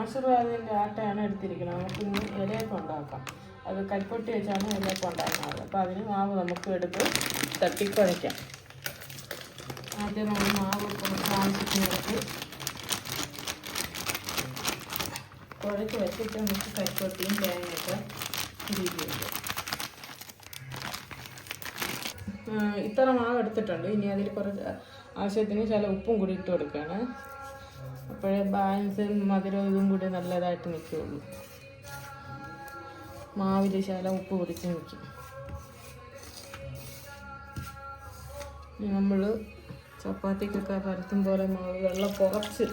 ആശീർവാദത്തിന്റെ ആട്ടയാണ് എടുത്തിരിക്കുന്നത്. നമുക്ക് ഇന്ന് ഇലയപ്പം ഉണ്ടാക്കാം. അത് കൽപ്പൊട്ടി വെച്ചാണ് ഇലയപ്പം ഉണ്ടാക്കുന്നത്. അപ്പോൾ അതിന് മാവ് നമുക്ക് എടുത്ത് തട്ടിക്കുഴയ്ക്കാം ആദ്യം നമ്മൾ മാവ് കുറച്ച് ആവശ്യത്തിന് എടുത്ത് കുഴച്ച് വെച്ചിട്ട് നമുക്ക് കൽപ്പൊട്ടിയും തേങ്ങയൊക്കെ തിരികെ വയ്ക്കാം ഇത്ര മാവ് എടുത്തിട്ടുണ്ട്. ഇനി അതിൽ കുറച്ച് ആവശ്യത്തിന് ചില ഉപ്പും കൂടി ഇട്ട് കൊടുക്കുകയാണ്. അപ്പോഴേ ബാലൻസും മധുരവും ഇതും കൂടി നല്ലതായിട്ട് നിൽക്കുകയുള്ളൂ മാവിൽ ശല ഉപ്പ് പൊടിച്ച് നിൽക്കും നമ്മൾ ചപ്പാത്തിക്കൊക്കെ പരത്തും പോലെ മാവ് വെള്ളം കുറച്ച്.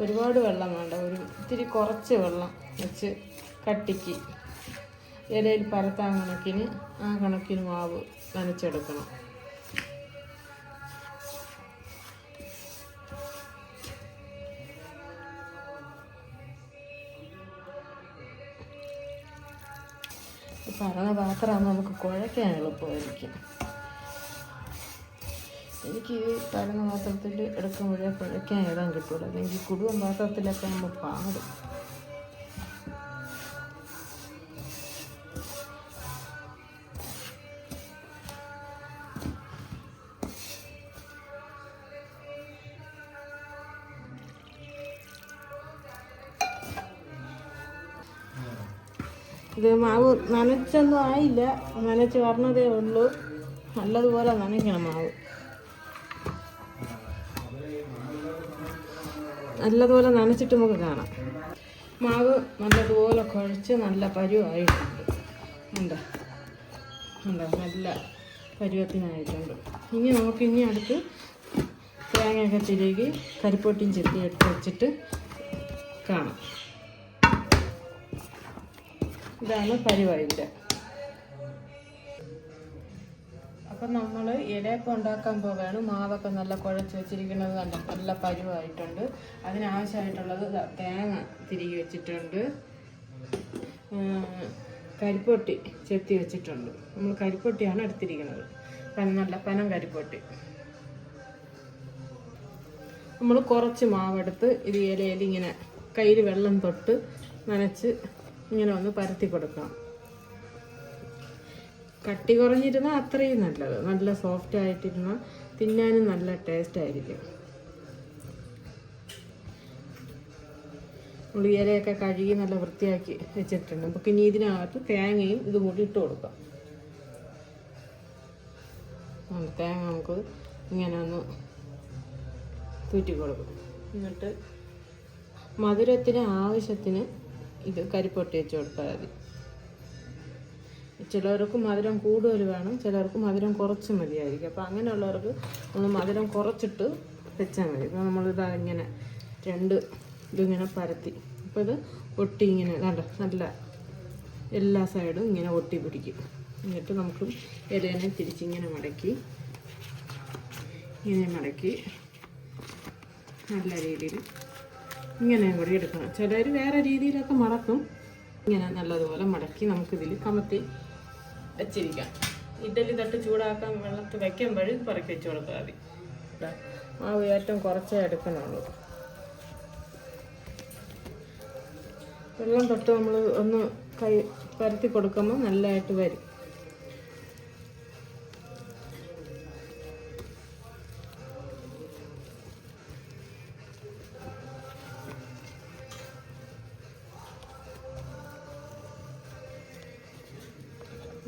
ഒരുപാട് വെള്ളം വേണ്ട. ഒരു ഇത്തിരി കുറച്ച് വെള്ളം വെച്ച് കട്ടിക്ക്. ഇലയിൽ പരത്താൻ കണക്കിന് ആ കണക്കിന് മാവ് നനച്ചെടുക്കണം. പറഞ്ഞ പാത്രമാകുമ്പോൾ നമുക്ക് കുഴയ്ക്കാൻ എളുപ്പമായിരിക്കും. എനിക്ക് ഈ പരന്ന പാത്രത്തിൽ എടുക്കുമ്പോഴേ കുഴയ്ക്കാൻ ഇടാൻ കിട്ടുള്ളൂ. അല്ലെങ്കിൽ കുടുംബ പാത്രത്തിലൊക്കെ നമ്മൾ പാടും. ഇത് മാവ് നനച്ചൊന്നും ആയില്ല. നനച്ച് വരണതേ ഉള്ളൂ. നല്ലതുപോലെ നനയ്ക്കണം മാവ്. നല്ലതുപോലെ നനച്ചിട്ട് നമുക്ക് കാണാം. മാവ് നല്ലതുപോലെ കുഴച്ച് നല്ല പരുവായിട്ടുണ്ട്. ഉണ്ടോ ഉണ്ടോ നല്ല പരുവത്തിനായിട്ടുണ്ട്. ഇനി നമുക്ക് ഇനി അടുത്ത് തേങ്ങയൊക്കെ തിരികെ കരിപ്പൊട്ടിയും ചെത്തി എടുത്ത് വെച്ചിട്ട് കാണാം. ഇതാണ് പരിവായിന്റെ അപ്പം നമ്മൾ ഇലയൊക്കെ ഉണ്ടാക്കാൻ പോവുകയാണ്. മാവൊക്കെ നല്ല കുഴച്ച് വെച്ചിരിക്കുന്നത് കണ്ടോ? നല്ല പരുവായിട്ടുണ്ട്. അതിനാവശ്യമായിട്ടുള്ളത് തേങ്ങ തിരികെ വെച്ചിട്ടുണ്ട്. കരിപ്പൊട്ടി ചെത്തി വെച്ചിട്ടുണ്ട്. നമ്മൾ കരിപ്പൊട്ടിയാണ് എടുത്തിരിക്കുന്നത്. പന നല്ല പനം കരിപ്പൊട്ടി. നമ്മൾ കുറച്ച് മാവെടുത്ത് ഇത് ഇലയിൽ ഇങ്ങനെ കയ്യിൽ വെള്ളം തൊട്ട് നനച്ച് ഇങ്ങനെ ഒന്ന് പരത്തി കൊടുക്കാം. കട്ടി കുറഞ്ഞിരുന്നാൽ അത്രയും നല്ലത്. നല്ല സോഫ്റ്റ് ആയിട്ടിരുന്നാൽ തിന്നാനും നല്ല ടേസ്റ്റ് ആയിരിക്കും. നമ്മൾ കഴുകി നല്ല വൃത്തിയാക്കി വെച്ചിട്ടുണ്ട്. നമുക്ക് ഇനി ഇതിനകത്ത് തേങ്ങയും ഇതും കൂടി ഇട്ട് കൊടുക്കാം. തേങ്ങ നമുക്ക് ഇങ്ങനെ ഒന്ന് തൂറ്റി കൊടുക്കും എന്നിട്ട് മധുരത്തിന് ആവശ്യത്തിന് ഇത് കരിപ്പൊട്ടി വെച്ച് കൊടുത്താൽ മതി. ചിലർക്ക് മധുരം കൂടുതൽ വേണം ചിലർക്ക് മധുരം കുറച്ച് മതിയായിരിക്കും. അപ്പോൾ അങ്ങനെയുള്ളവർക്ക് നമ്മൾ മധുരം കുറച്ചിട്ട് വെച്ചാൽ മതി. ഇപ്പോൾ നമ്മളിത് ഇങ്ങനെ രണ്ട് ഇതിങ്ങനെ പരത്തി. അപ്പോൾ ഇത് ഒട്ടി ഇങ്ങനെ കണ്ട? നല്ല എല്ലാ സൈഡും ഇങ്ങനെ ഒട്ടി പിടിക്കും. എന്നിട്ട് നമുക്ക് ഇലേനെ തിരിച്ചിങ്ങനെ മടക്കി ഇങ്ങനെ മടക്കി നല്ല രീതിയിൽ ഇങ്ങനെ കൂടി എടുക്കണം. ചിലർ വേറെ രീതിയിലൊക്കെ മടക്കും. ഇങ്ങനെ നല്ലതുപോലെ മടക്കി നമുക്കിതിൽ കമത്തി വെച്ചിരിക്കാം. ഇഡലി തട്ട് ചൂടാക്കാൻ വെള്ളത്ത് വയ്ക്കാൻ ഇത് പറക്കി വെച്ച് കൊടുത്താൽ മതി. ആ ഏറ്റവും കുറച്ചേ എടുക്കണുള്ളൂ വെള്ളം തൊട്ട് നമ്മൾ ഒന്ന് കൈ പരത്തി കൊടുക്കുമ്പോൾ നല്ലതായിട്ട് വരും.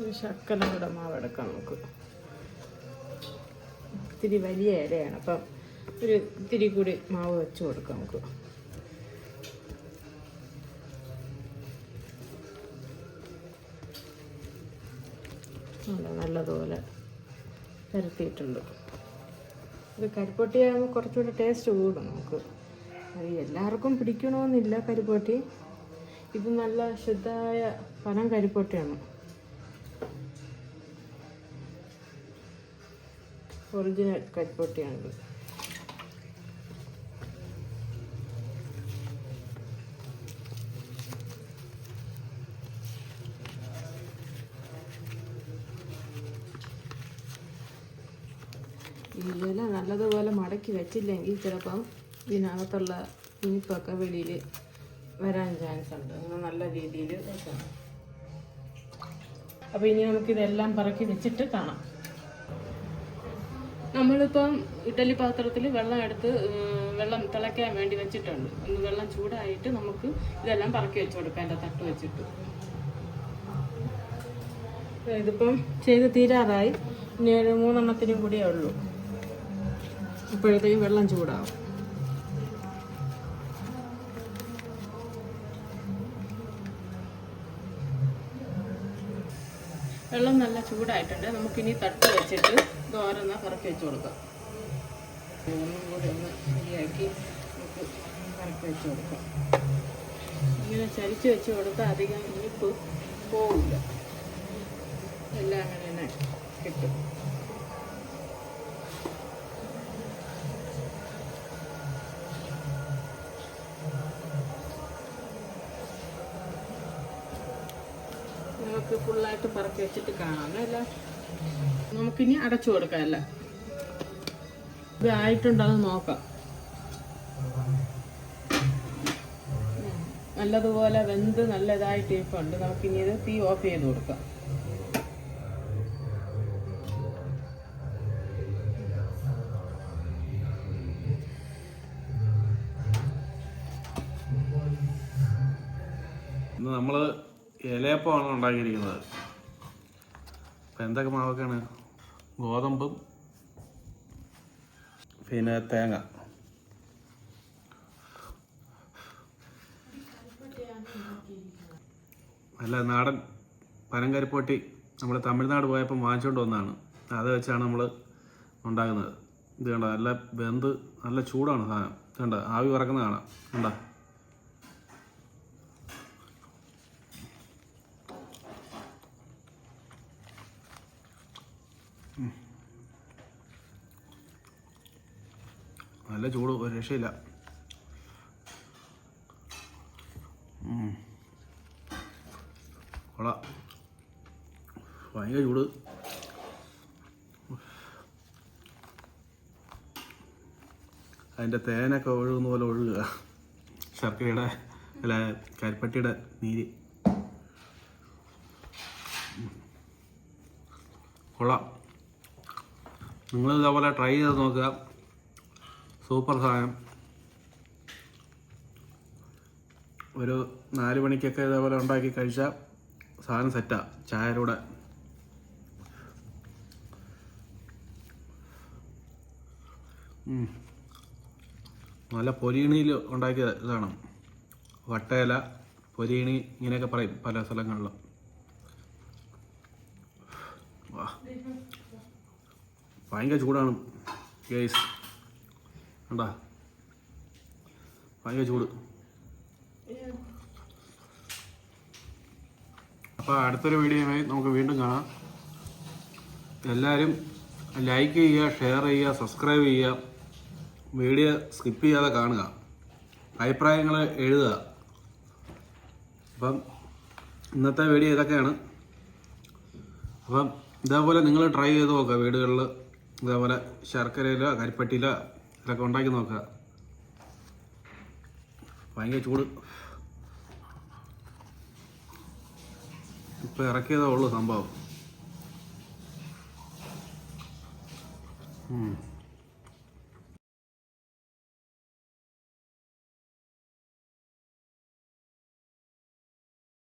ഒരു ശക്കലം കൂടെ മാവ് എടുക്കാം നമുക്ക്. ഇത്തിരി വലിയ ഇലയാണ്. അപ്പം ഒരു ഇത്തിരി കൂടി മാവ് വെച്ച് കൊടുക്കാം നമുക്ക്. നല്ല നല്ലതുപോലെ പരത്തിയിട്ടുണ്ട്. ഇത് കരിപ്പൊട്ടിയാകുമ്പോൾ കുറച്ചുകൂടി ടേസ്റ്റ് കൂടും നമുക്ക്. അത് എല്ലാവർക്കും പിടിക്കണമെന്നില്ല കരിപ്പൊട്ടി. ഇത് നല്ല ശുദ്ധമായ പനം കരിപ്പൊട്ടിയാണ്. ഒറിജിനൽ കരിപ്പൊട്ടിയാണിത് ഇല നല്ലതുപോലെ മടക്കി വെച്ചില്ലെങ്കിൽ ചിലപ്പം ഇതിനകത്തുള്ള ഇനിപ്പൊക്കെ വെളിയിൽ വരാൻ ചാൻസ് ഉണ്ട്. അങ്ങനെ നല്ല രീതിയിൽ വെക്കണം. അപ്പോൾ ഇനി നമുക്കിതെല്ലാം പറക്കി വെച്ചിട്ട് കാണാം. നമ്മളിപ്പം ഇഡലി പാത്രത്തിൽ വെള്ളം എടുത്ത് വെള്ളം തിളയ്ക്കാൻ വേണ്ടി വെച്ചിട്ടുണ്ട്. ഒന്ന് വെള്ളം ചൂടായിട്ട് നമുക്ക് ഇതെല്ലാം പറക്കി വെച്ച് കൊടുക്കാം എന്റെ തട്ട് വെച്ചിട്ട്. ഇതിപ്പം ചെയ്ത് തീരാറായി. ഇനി ഒരു മൂന്നെണ്ണത്തിനും കൂടിയേ ഉള്ളൂ. ഇപ്പോഴത്തേക്കും വെള്ളം ചൂടാവും. വെള്ളം നല്ല ചൂടായിട്ടുണ്ട്. നമുക്കിനി തട്ട് വെച്ചിട്ട് ദോരന്ന കറക്കി വെച്ച് കൊടുക്കാം. ഒന്നും കൂടി ഒന്ന് ശരിയാക്കി നമുക്ക് കറക്കി വെച്ച് കൊടുക്കാം. ഇങ്ങനെ ചരിച്ച് വെച്ച് കൊടുത്താൽ അധികം ഇനിപ്പ് പോവില്ല. എല്ലാം അങ്ങനെ തന്നെ കിട്ടും. നമുക്ക് ഫുള്ളായിട്ട് പറക്കി വെച്ചിട്ട് കാണാം അല്ല? നമുക്കിനി അടച്ചു കൊടുക്കാം അല്ല? ഇത് നോക്കാം. നല്ലതുപോലെ വെന്ത് നല്ല ഇതായിട്ട് ഇരിപ്പുണ്ട് നമുക്കിനി ഇത് തീ ഓഫ് ചെയ്ത് കൊടുക്കാം. നമ്മൾ ഇലയപ്പമാണ് ഉണ്ടാക്കിയിരിക്കുന്നത്. അപ്പം എന്തൊക്കെ മാവൊക്കെയാണ്? ഗോതമ്പും പിന്നെ തേങ്ങ. നല്ല നാടൻ പനങ്കരിപ്പൊട്ടി നമ്മൾ തമിഴ്നാട് പോയപ്പോൾ വാങ്ങിച്ചുകൊണ്ട് വന്നതാണ്. അത് വെച്ചാണ് നമ്മൾ ഉണ്ടാക്കുന്നത്. ഇത് കണ്ട നല്ല വെന്ത് നല്ല ചൂടാണ് സാധനം. ഇത് കണ്ട ആവി പറക്കുന്ന കാണാം. കണ്ട? നല്ല ചൂട് ഒരു രക്ഷയില്ല. ഭയങ്കര ചൂട്. അതിന്റെ തേനൊക്കെ ഒഴുകുന്ന പോലെ ഒഴുകുക. ശർക്കരയുടെ അല്ല കരിപ്പട്ടിയുടെ നീര്. കൊള്ളാം. നിങ്ങൾ ഇതേപോലെ ട്രൈ ചെയ്ത് നോക്കുക. സൂപ്പർ സാധനം. ഒരു നാല് മണിക്കൊക്കെ ഇതേപോലെ ഉണ്ടാക്കി കഴിച്ചാൽ സാധനം സെറ്റാ ചായയുടെ. ഉം. നല്ല പൊരിയണിയിൽ ഉണ്ടാക്കിയ ഇതാണ്. വട്ടയില പൊരിയണി ഇങ്ങനെയൊക്കെ പറയും പല സ്ഥലങ്ങളിലും. ഭയങ്കര ചൂടാണ് ഗേസ് കണ്ടാ? ഭയങ്കര ചൂട്. അപ്പോൾ അടുത്തൊരു വീഡിയോയുമായി നമുക്ക് വീണ്ടും കാണാം. എല്ലാവരും ലൈക്ക് ചെയ്യുക ഷെയർ ചെയ്യുക സബ്സ്ക്രൈബ് ചെയ്യുക. വീഡിയോ സ്കിപ്പ് ചെയ്യാതെ കാണുക. അഭിപ്രായങ്ങൾ എഴുതുക. അപ്പം ഇന്നത്തെ വീഡിയോ ഇതൊക്കെയാണ്. അപ്പം ഇതേപോലെ നിങ്ങൾ ട്രൈ ചെയ്ത് നോക്കുക വീടുകളിൽ ഇതേപോലെ ശർക്കരയിലോ കരിപ്പട്ടിയിലോ ഇതൊക്കെ ഉണ്ടാക്കി നോക്കുക. ഭയങ്കര ചൂട്. ഇപ്പം ഇറക്കിയതേ ഉള്ളൂ സംഭവം.